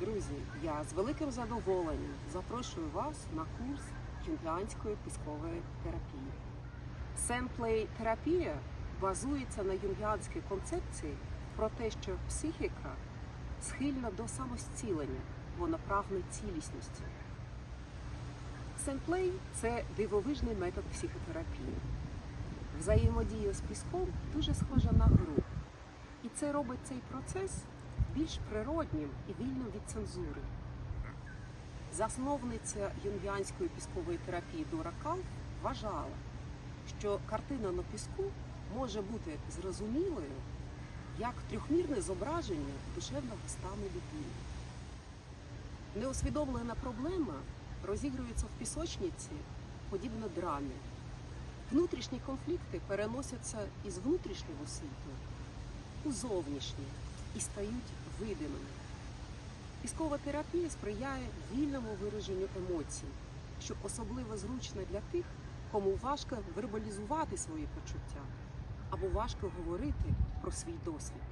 Друзі, я з великим задоволенням запрошую вас на курс юнгіанської піскової терапії. Семплей-терапія базується на юнгіанській концепції про те, що психіка схильна до самозцілення, вона прагне цілісності. Семплей це дивовижний метод психотерапії. Взаємодія з піском дуже схожа на гру. І це робить цей процес більш природнім і вільним від цензури. Засновниця юнгіанської піскової терапії Дора Кал вважала, що картина на піску може бути зрозумілою як трьохмірне зображення душевного стану людини. Неусвідомлена проблема розігрується в пісочниці подібно драмі. Внутрішні конфлікти переносяться із внутрішнього світу у зовнішнє і стають видимими. Піскова терапія сприяє вільному вираженню емоцій, що особливо зручно для тих, кому важко вербалізувати свої почуття або важко говорити про свій досвід.